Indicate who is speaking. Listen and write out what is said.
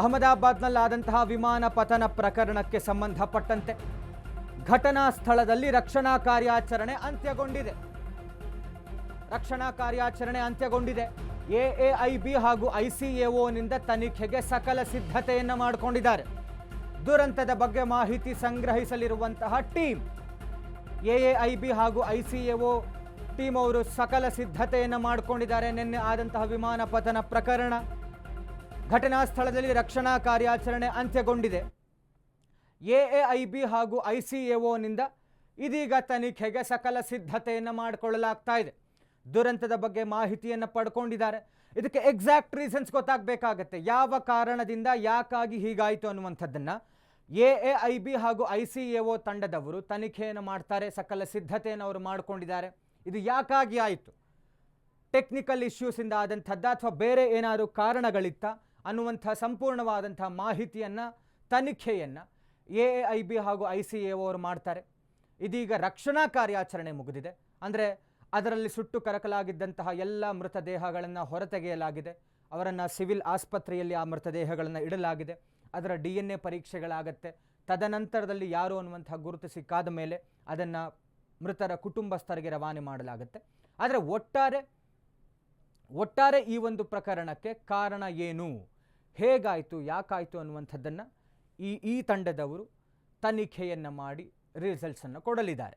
Speaker 1: ಅಹಮದಾಬಾದ್ನಲ್ಲಾದಂತಹ ವಿಮಾನ ಪತನ ಪ್ರಕರಣಕ್ಕೆ ಸಂಬಂಧಪಟ್ಟಂತೆ ಘಟನಾ ಸ್ಥಳದಲ್ಲಿ ರಕ್ಷಣಾ ಕಾರ್ಯಾಚರಣೆ ಅಂತ್ಯಗೊಂಡಿದೆ. ರಕ್ಷಣಾ ಕಾರ್ಯಾಚರಣೆ ಅಂತ್ಯಗೊಂಡಿದೆ. ಎಎಐಬಿ ಹಾಗೂ ಐಸಿಎಒನಿಂದ ತನಿಖೆಗೆ ಸಕಲ ಸಿದ್ಧತೆಯನ್ನು ಮಾಡಿಕೊಂಡಿದ್ದಾರೆ. ದುರಂತದ ಬಗ್ಗೆ ಮಾಹಿತಿ ಸಂಗ್ರಹಿಸಲಿರುವಂತಹ ಟೀಮ್ ಎಎಐಬಿ ಹಾಗೂ ಐಸಿಎಒ ಟೀಮ್ ಅವರು ಸಕಲ ಸಿದ್ಧತೆಯನ್ನು ಮಾಡಿಕೊಂಡಿದ್ದಾರೆ. ನಿನ್ನೆ ಆದಂತಹ ವಿಮಾನ ಪತನ ಪ್ರಕರಣ ಘಟನಾ ಸ್ಥಳದಲ್ಲಿ ರಕ್ಷಣಾ ಕಾರ್ಯಾಚರಣೆ ಅಂತ್ಯಗೊಂಡಿದೆ. ಎಎಐಬಿ ಹಾಗೂ ಐಸಿಎಒನಿಂದ ಇದೀಗ ತನಿಖೆಗೆ ಸಕಲ ಸಿದ್ಧತೆಯನ್ನು ಮಾಡಿಕೊಳ್ಳಲಾಗ್ತಾ ಇದೆ. ದುರಂತದ ಬಗ್ಗೆ ಮಾಹಿತಿಯನ್ನು ಪಡ್ಕೊಂಡಿದ್ದಾರೆ. ಇದಕ್ಕೆ ಎಕ್ಸಾಕ್ಟ್ ರೀಸನ್ಸ್ ಗೊತ್ತಾಗಬೇಕಾಗತ್ತೆ. ಯಾವ ಕಾರಣದಿಂದ ಯಾಕಾಗಿ ಹೀಗಾಯಿತು ಅನ್ನುವಂಥದ್ದನ್ನು ಎ ಎ ಐ ಹಾಗೂ ಐ ಸಿ ಎ ಒ ತಂಡದವರು ತನಿಖೆಯನ್ನು ಮಾಡ್ತಾರೆ, ಸಕಲ ಸಿದ್ಧತೆಯನ್ನು ಅವರು ಮಾಡಿಕೊಂಡಿದ್ದಾರೆ. ಇದು ಯಾಕಾಗಿ ಆಯಿತು? ಟೆಕ್ನಿಕಲ್ ಇಶ್ಯೂಸಿಂದ ಆದಂಥದ್ದ ಅಥವಾ ಬೇರೆ ಏನಾದರೂ ಕಾರಣಗಳಿತ್ತ? ಅನ್ನುವಂಥ ಸಂಪೂರ್ಣವಾದಂಥ ಮಾಹಿತಿಯನ್ನು, ತನಿಖೆಯನ್ನು ಎ ಐ ಬಿ ಹಾಗೂ ಐ ಸಿ ಎ ಅವರು ಮಾಡ್ತಾರೆ. ಇದೀಗ ರಕ್ಷಣಾ ಕಾರ್ಯಾಚರಣೆ ಮುಗಿದಿದೆ. ಅಂದರೆ ಅದರಲ್ಲಿ ಸುಟ್ಟು ಕರಕಲಾಗಿದ್ದಂತಹ ಎಲ್ಲ ಮೃತದೇಹಗಳನ್ನು ಹೊರತೆಗೆಯಲಾಗಿದೆ. ಅವರನ್ನು ಸಿವಿಲ್ ಆಸ್ಪತ್ರೆಯಲ್ಲಿ ಆ ಮೃತದೇಹಗಳನ್ನು ಇಡಲಾಗಿದೆ. ಅದರ ಡಿ ಎನ್ ಎ ಪರೀಕ್ಷೆಗಳಾಗತ್ತೆ. ತದನಂತರದಲ್ಲಿ ಯಾರು ಅನ್ನುವಂಥ ಗುರುತು ಸಿಕ್ಕಾದ ಮೇಲೆ ಅದನ್ನು ಮೃತರ ಕುಟುಂಬಸ್ಥರಿಗೆ ರವಾನೆ ಮಾಡಲಾಗುತ್ತೆ. ಆದರೆ ಒಟ್ಟಾರೆ ಒಟ್ಟಾರೆ ಈ ಒಂದು ಪ್ರಕರಣಕ್ಕೆ ಕಾರಣ ಏನು? ಹೇಗಾಯಿತು ಯಾಕಾಯಿತು ಅನ್ನುವಂಥದ್ದನ್ನು ಈ ಈ ತಂಡದವರು ತನಿಖೆಯನ್ನು ಮಾಡಿ ರಿಸಲ್ಟ್ಸನ್ನು ಕೊಡಲಿದ್ದಾರೆ.